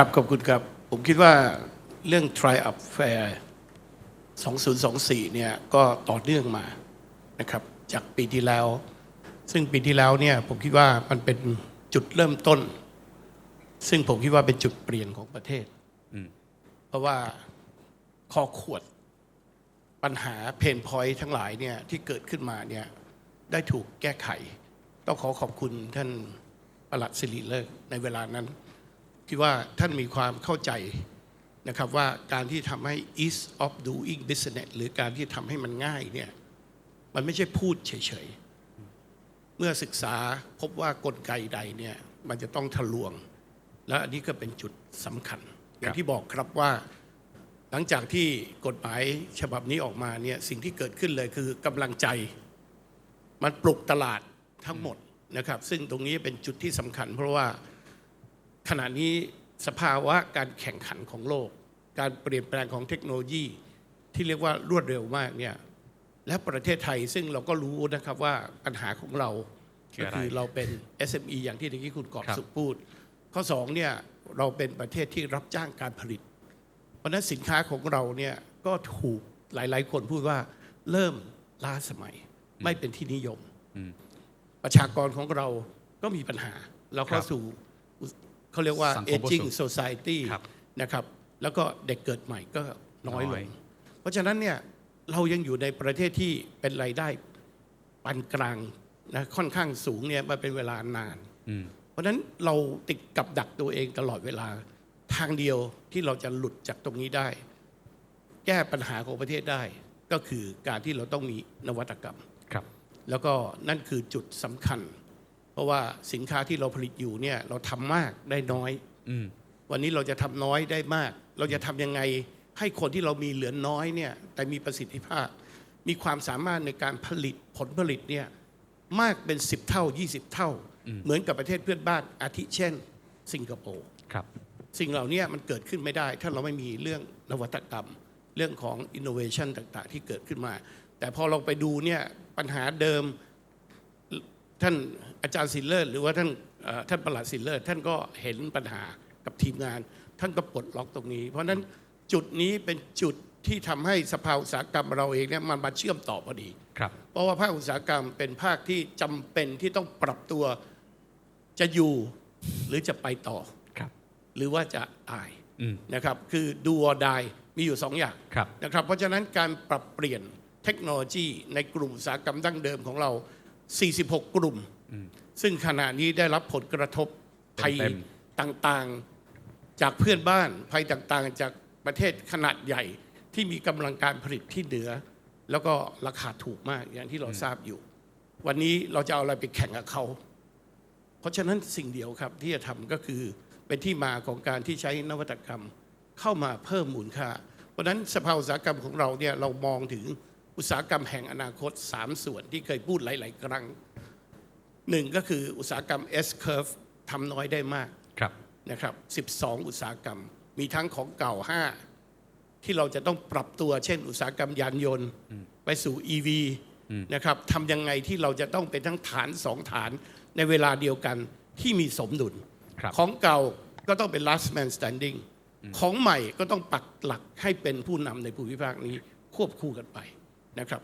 ครับขอบคุณครับ ผมคิดว่าเรื่อง Try Up Fair 2024 เนี่ยก็ต่อเนื่องมานะครับจากปีที่แล้ว ซึ่งปีที่แล้วเนี่ยผมคิดว่ามันเป็นจุดเริ่มต้น ซึ่งผมคิดว่าเป็นจุดเปลี่ยนของประเทศเพราะว่าข้อขวดปัญหาเพนพอยท์ทั้งหลายเนี่ยที่เกิดขึ้นมาเนี่ยได้ถูกแก้ไข ต้องขอขอบคุณท่านประหลัดสิริเลิกษ์ในเวลานั้น คิดว่าท่านมีความเข้าใจนะครับว่าการที่ทำให้ ease of doing business หรือการที่ทำให้มันง่ายเนี่ยมันไม่ใช่พูดเฉยๆ เมื่อศึกษาพบว่ากลไกใดเนี่ยมันจะต้องทะลวง และอันนี้ก็เป็นจุดสำคัญ อย่างที่บอกครับว่า หลังจากที่กฎหมายฉบับนี้ออกมาเนี่ยสิ่งที่เกิดขึ้นเลยคือกำลังใจ มันปลุกตลาดทั้งหมดนะครับ ซึ่งตรงนี้เป็นจุดที่สำคัญ เพราะว่า ขณะนี้สภาวะการแข่งขันของโลก การเปลี่ยนแปลงของเทคโนโลยี ที่เรียกว่ารวดเร็วมากเนี่ยและประเทศไทยซึ่งเราก็รู้นะครับว่าปัญหาของเราคือก็อะไรคือเราเป็น SME อย่างที่เมื่อกี้คุณกอบครับสุขพูด ข้อสองเนี่ยเราเป็นประเทศที่รับจ้างการผลิต เพราะฉะนั้นสินค้าของเราเนี่ยก็ถูกหลาย ๆ คนพูดว่าเริ่มล้าสมัยไม่เป็นที่นิยม ประชากรของเราก็มีปัญหา เราเข้าครับสู่ เขาเรียกว่าสังคมผู้สู aging ง society ครับนะครับแล้วก็เด็กเกิดใหม่ก็น้อยลน้อยงเพราะฉะนั้นเนี่ยเรายังอยู่ในประเทศที่เป็นรายได้ปานกลางนะค่อนข้างสูงเนี่ยมาเป็นเวลานานอืมเพราะฉะนั้นเราติดกับดักตัวเองตลอดเวลาทางเดียวที่เราจะหลุดจากตรงนี้ได้ แก้ปัญหาของประเทศได้ก็คือการที่เราต้องมีนวัตกรรมครับ แล้วก็นั่นคือจุดสำคัญเพ ราะว่าสินค้าที่เราผลิตอยู่เนี่ยเราทำมากได้น้อยอืมวันนี้เราจะทำน้อยได้มาก เราจะทำยังไงให้คนที่เรามีเหลือน้อยเนี่ยแต่มีประสิทธิภาพ มีความสามารถในการผลิตผลผลิตเนี่ยมากเป็น 10 เท่า 20 เท่า เหมือนกับประเทศเพื่อนบ้านอาทิเช่น สิงคโปร์ครับสิ่งเหล่านี้มันเกิดขึ้นไม่ได้ ถ้าเราไม่มีเรื่องนวัตกรรม เรื่องของ innovation ต่างๆ ที่เกิดขึ้นมา แต่พอเราไปดูเนี่ยปัญหาเดิม ท่านอาจารย์สินเลิศหรือว่าท่านเอ่อท่านประหลัดสินเลิศท่านก็เห็นปัญหากับทีมงาน ท่านก็ปลดล็อกตรงนี้ เพราะฉะนั้นจุดนี้เป็นจุดที่ทำให้สภาอุตสาหกรรมเราเองเนี่ยมันมาเชื่อมต่อพอดีครับ เพราะว่าภาคอุตสาหกรรมเป็นภาคที่จำเป็นที่ต้องปรับตัวจะอยู่หรือจะไปต่อครับ หรือว่าจะตายอืมนะครับ คือดูอ r ด i มีอยู่สองอย่างครับนะครับ เพราะฉะนั้นการปรับเปลี่ยนเทคโนโลยีในกลุ่มอุตสาหกรรมดั้งเดิมของเรา 46 กลุ่ม ซึ่งขณะนี้ได้รับผลกระทบภัยเต็มต่างๆ จากเพื่อนบ้านภัยต่างๆ จากประเทศขนาดใหญ่ที่มีกำลังการผลิตที่เหนือ แล้วก็ราคาถูกมากอย่างที่เราทราบอยู่ วันนี้เราจะเอาอะไรไปแข่งกับเขา เพราะฉะนั้นสิ่งเดียวครับที่จะทำก็คือเป็นที่มาของการที่ใช้นวัตกรรมเข้ามาเพิ่มมูลค่า เพราะฉะนั้นสภาอุตสาหกรรมของเราเนี่ยเรามองถึง อุตสาหกรรมแห่งอนาคต 3 ส่วนที่เคยพูดหลาย ๆ ครั้งหนึ่งก็คืออุตสาหกรรม S curve ทำน้อยได้มากครับนะครับ 12 อุตสาหกรรม มีทั้งของเก่า 5 ที่เราจะต้องปรับตัว เช่น อุตสาหกรรมยานยนต์ ไปสู่ EV นะครับทำยังไงที่เราจะต้องเป็นทั้งฐานสองฐานในเวลาเดียวกันที่มีสมดุลครับของเก่าก็ต้องเป็น last man standing ของใหม่ก็ต้องปักหลักให้เป็นผู้นำในภูมิภาคนี้ควบคู่กันไป นะครับ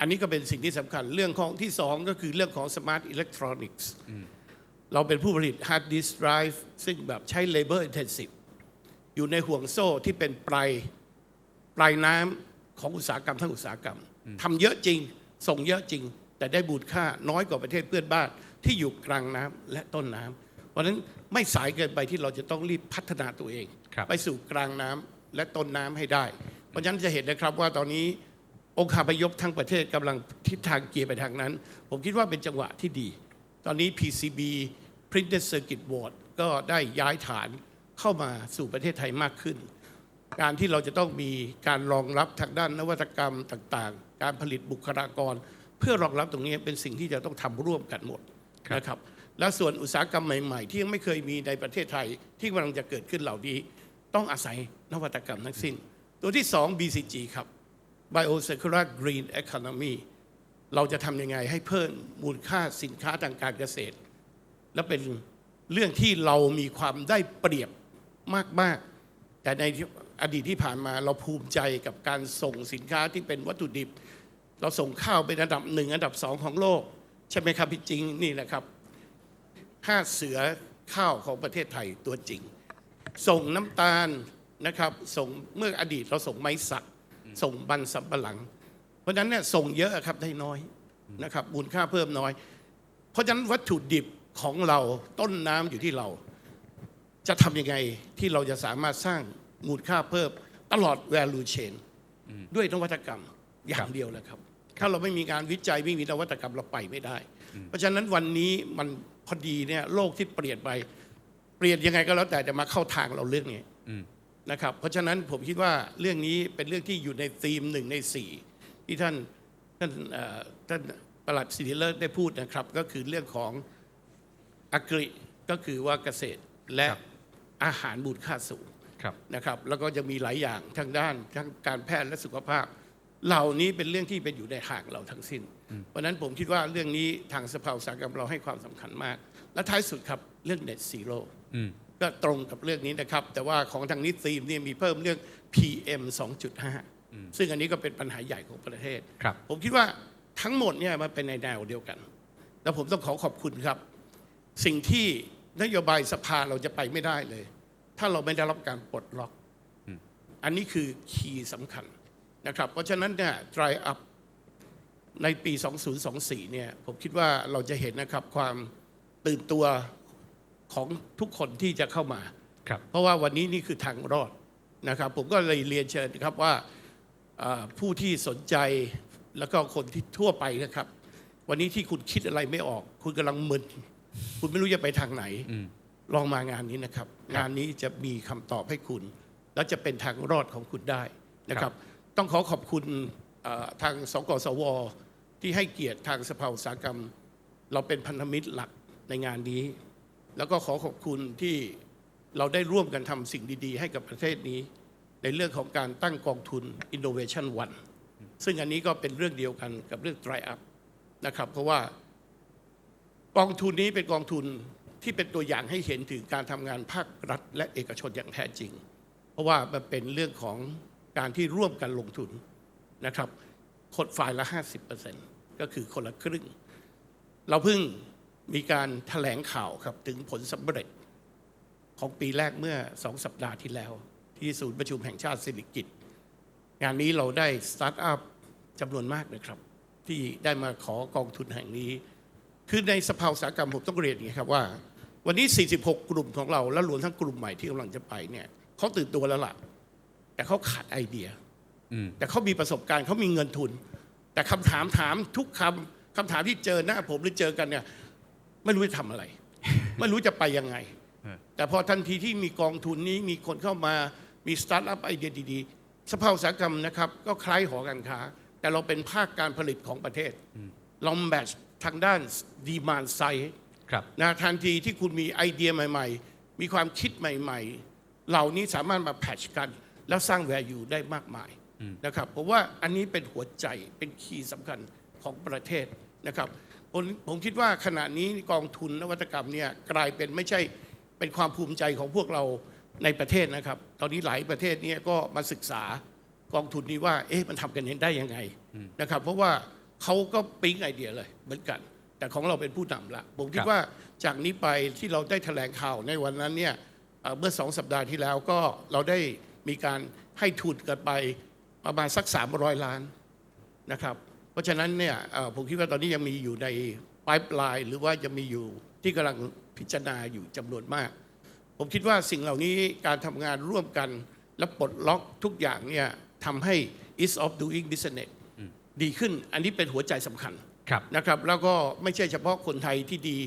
อันนี้ก็เป็นสิ่งที่สำคัญเรื่องของที่สองก็คือเรื่องของ smart electronics เราเป็นผู้ผลิต hard disk drive ซึ่งแบบใช้ labor intensive อยู่ในห่วงโซ่ที่เป็นปลายปลายน้ำของอุตสาหกรรมทั้งอุตสาหกรรมทำเยอะจริง ส่งเยอะจริง แต่ได้บูดค่าน้อยกว่าประเทศเพื่อนบ้านที่อยู่กลางน้ำและต้นน้ำเพราะฉะนั้นไม่สายเกินไปที่เราจะต้องรีบพัฒนาตัวเองครับไปสู่กลางน้ำและต้นน้ำให้ได้ เพราะฉะนั้นจะเห็นนะครับว่าตอนนี้ องค์คาพยพทั้งประเทศกำลังทิศทางเกียร์ไปทางนั้น ผมคิดว่าเป็นจังหวะที่ดี ตอนนี้ PCB Printed Circuit Board ก็ได้ย้ายฐานเข้ามาสู่ประเทศไทยมากขึ้น การที่เราจะต้องมีการรองรับทางด้านนวัตกรรมต่างๆ การผลิตบุคลากร เพื่อรองรับตรงนี้เป็นสิ่งที่จะต้องทำร่วมกันหมดครับนะครับ และส่วนอุตสาหกรรมใหม่ ๆ ที่ยังไม่เคยมีในประเทศไทยที่กำลังจะเกิดขึ้นเหล่านี้ ต้องอาศัยนวัตกรรมทั้งสิ้น ตัวที่สอง BCG ครับ Biocircular Green Economy เราจะทำยังไงให้เพิ่มมูลค่าสินค้าทางการเกษตร และเป็นเรื่องที่เรามีความได้เปรียบมาก ๆ แต่ในอดีตที่ผ่านมาเราภูมิใจกับการส่งสินค้าที่เป็นวัตถุดิบ เราส่งข้าวเป็นอันดับหนึ่งอันดับสองของโลก ใช่ไหมครับพี่จริงนี่แหละครับห้าเสือข้าวของประเทศไทยตัวจริง ส่งน้ำตาลนะครับส่งเมื่ออดีตเราส่งไม้สัก ส่งบันสำปะหลัง เพราะฉะนั้นเนี่ยส่งเยอะครับได้น้อยนะครับมูลค่าเพิ่มน้อย เพราะฉะนั้นวัตถุดิบของเราต้นน้ำอยู่ที่เรา จะทำยังไงที่เราจะสามารถสร้างมูลค่าเพิ่มตลอด value chain ด้วยนวัตกรรมอย่างเดียวแหละครับ ถ้าเราไม่มีการวิจัยไม่มีนวัตกรรมเราไปไม่ได้ เพราะฉะนั้นวันนี้มันพอดีเนี่ยโลกที่เปลี่ยนไป เปลี่ยนยังไงก็แล้วแต่จะมาเข้าทางเราเรื่องนี้อืม นะครับเพราะฉะนั้นผมคิดว่าเรื่องนี้เป็นเรื่องที่อยู่ในธีมหนึ่งในสี่ที่ท่านท่านเอ่อท่านประหลัดสิริเลิศได้พูดนะครับ ก็คือเรื่องของอักริก็คือว่าเกษตรและครับอาหารมูลค่าสูงครับนะครับ แล้วก็จะมีหลายอย่างทั้งด้านทั้งการแพทย์และสุขภาพ เหล่านี้เป็นเรื่องที่เป็นอยู่ในห่างเราทั้งสิ้น เพราะฉะนั้นผมคิดว่าเรื่องนี้ทางสภาอุตสาหกรรมเราให้ความสำคัญมาก และท้ายสุดครับเรื่อง net zero อืม ก็ตรงกับเรื่องนี้นะครับ แต่ว่าของทางนิตีมเนี่ยมีเพิ่มเรื่อง PM 2.5 ซึ่งอันนี้ก็เป็นปัญหาใหญ่ของประเทศครับผมคิดว่าทั้งหมดเนี่ยมันเป็นในแนวเดียวกัน แล้วผมต้องขอขอบคุณครับ สิ่งที่นโยบายสภาเราจะไปไม่ได้เลย ถ้าเราไม่ได้รับการปลดล็อกอันนี้คือคีย์สำคัญนะครับ เพราะฉะนั้นเนี่ย dry up ในปี 2024 เนี่ยผมคิดว่าเราจะเห็นนะครับความตื่นตัว ของทุกคนที่จะเข้ามาครับเพราะว่าวันนี้นี่คือทางรอดนะครับ ผมก็เลยเรียนเชิญนะครับว่าอ่าผู้ที่สนใจแล้วก็คนที่ทั่วไปนะครับ วันนี้ที่คุณคิดอะไรไม่ออก คุณกำลังมึนคุณไม่รู้จะไปทางไหนอืมลองมางานนี้นะครับ งานนี้จะมีคำตอบให้คุณ และจะเป็นทางรอดของคุณได้นะครับ ต้องขอขอบคุณเอ่อทางสกสว ที่ให้เกียรติทางสภาอุตสาหกรรม เราเป็นพันธมิตรหลักในงานนี้ แล้วก็ขอขอบคุณที่เราได้ร่วมกันทำสิ่งดี ๆ ให้กับประเทศนี้ ในเรื่องของการตั้งกองทุน Innovation One ซึ่งอันนี้ก็เป็นเรื่องเดียวกันกับเรื่อง Dry Up นะครับ เพราะว่ากองทุนนี้เป็นกองทุนที่เป็นตัวอย่างให้เห็นถึงการทำงานภาครัฐ และเอกชนอย่างแท้จริง เพราะว่ามันเป็นเรื่องของการที่ร่วมกันลงทุนนะครับคนฝ่ายละ 50%ก็คือคนละครึ่ง เราเพิ่ง มีการถแถลงข่าวครับถึงผลสำเร็จของปีแรกเมื่อสองสัปดาห์ที่แล้ว ที่ศูนย์ประชุมแห่งชาติสิริกิตงานนี้เราได้สตาร์ทอัพจำนวนมากนะครับ ที่ได้มาขอกองทุนแห่งนี้ คือในสภาอุตสาหกรรมผมต้องเรียนอย่างนี้ครับว่า วันนี้ 46 กลุ่มของเราและรวมทั้งกลุ่มใหม่ที่กำลังจะไปเนี่ยเขาตื่นตัวแล้วล่ะแต่เขาขาดไอเดียอืมแต่เขามีประสบการณ์เขามีเงินทุน แต่คำถามถามทุกคำคำถามที่เจอหน้าผมหรือเจอกันเนี่ย ไม่รู้จะทำอะไร ไม่รู้จะไปยังไงฮะแต่พอทันทีที่มีกองทุนนี้มีคนเข้ามามีสตาร์ทอัพไอเดียดีๆสภาอุตสาหกรรมนะครับ ก็คล้ายหอการค้า แต่เราเป็นภาคการผลิตของประเทศเราแมทช์ทางด้านดีมานไซครับนะทันทีที่คุณมีไอเดียใหม่ ๆ มีความคิดใหม่ ๆ เหล่านี้สามารถมาแพทชกัน แล้วสร้างแวร์ยูได้มากมายนะครับผมว่าอันนี้เป็นหัวใจเป็นคีย์สำคัญของประเทศนะครับ ผมผมคิดว่าขณะนี้กองทุนนวัตกรรมเนี่ยกลายเป็นไม่ใช่เป็นความภูมิใจของพวกเราในประเทศนะครับ ตอนนี้หลายประเทศเนี่ยก็มาศึกษากองทุนนี้ว่า เอ๊ะมันทำกันได้ยังไงนะครับ เพราะว่าเขาก็ปิ๊งไอเดียเลยเหมือนกัน แต่ของเราเป็นผู้นำละผมคิคดรับว่าจากนี้ไปที่เราได้แถลงข่าวในวันนั้นเนี่ยเอ่อเมื่อสองสัปดาห์ที่แล้วก็เราได้มีการให้ทุนกันไปประมาณสัก 300 ล้านนะครับ เพราะฉะนั้นเนี่ยเอ่อผมคิดว่าตอนนี้ยังมีอยู่ในปลายปลายหรือว่ายังมีอยู่ที่กำลังพิจารณาอยู่จำนวนมาก ผมคิดว่าสิ่งเหล่านี้การทำงานร่วมกันและปลดล็อกทุกอย่างเนี่ยทำให้ ease of doing business ดีขึ้น อันนี้เป็นหัวใจสำคัญครับนะครับ แล้วก็ไม่ใช่เฉพาะคนไทยที่ดี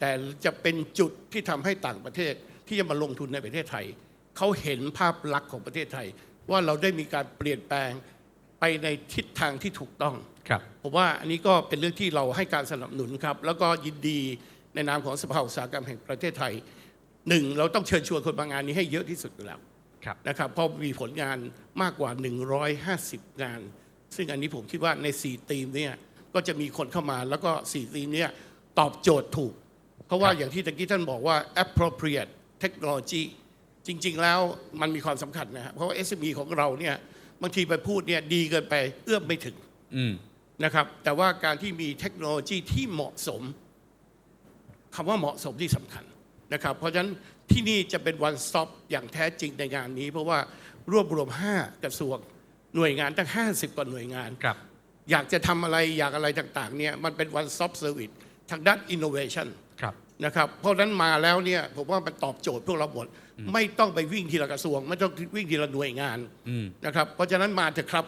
แต่จะเป็นจุดที่ทำให้ต่างประเทศที่จะมาลงทุนในประเทศไทย เขาเห็นภาพลักษณ์ของประเทศไทย ว่าเราได้มีการเปลี่ยนแปลงไปในทิศทางที่ถูกต้องครับ ผมว่าอันนี้ก็เป็นเรื่องที่เราให้การสนับสนุนครับ แล้วก็ยินดีในนามของสภาอุตสาหกรรมแห่งประเทศไทยหนึ่งเราต้องเชิญชวนคนมางานนี้ให้เยอะที่สุดอยู่แล้วครับนะครับเพราะมีผลงานมากกว่า 150 งาน ซึ่งอันนี้ผมคิดว่าใน 4 ทีมเนี่ยก็จะมีคนเข้ามาแล้วก็ 4 ทีมเนี่ยตอบโจทย์ถูก เพราะว่าครับอย่างที่ตะกี้ท่านบอกว่า appropriate technology จริง ๆ แล้วมันมีความสำคัญนะครับเพราะว่า SME ของเราเนี่ยบางทีไปพูดเนี่ยดีเกินไปเอื้อมไม่ถึงอืม นะครับแต่ว่าการที่มีเทคโนโลยีที่เหมาะสมคำว่าเหมาะสมที่สำคัญนะครับ เพราะฉะนั้นที่นี่จะเป็น one stop อย่างแท้จริงในงานนี้ เพราะว่ารวบรวม 5 กระทรวงหน่วยงานตั้ง 50 กว่าหน่วยงานครับอยากจะทำอะไรอยากอะไรต่างๆเนี่ยมันเป็น one stop service ทางด้าน innovation ครับนะครับเพราะฉะนั้นมาแล้วเนี่ยผมว่ามันตอบโจทย์พวกเราหมดไม่ต้องไปวิ่งทีละกระทรวง ไม่ต้องวิ่งทีละหน่วยงานอืมนะครับเพราะฉะนั้นมาเถอะครับ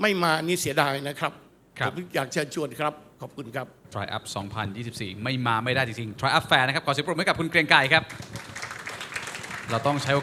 ไม่มานี่เสียดายนะครับครับ ผมอยากเชิญชวนครับ ขอบคุณครับ Try Up 2024 ไม่มาไม่ได้จริงๆ Try Up Fair นะครับ ขอเสียงปรบมือให้กับคุณเกรียงไกรครับ เราต้องใช้โอกาส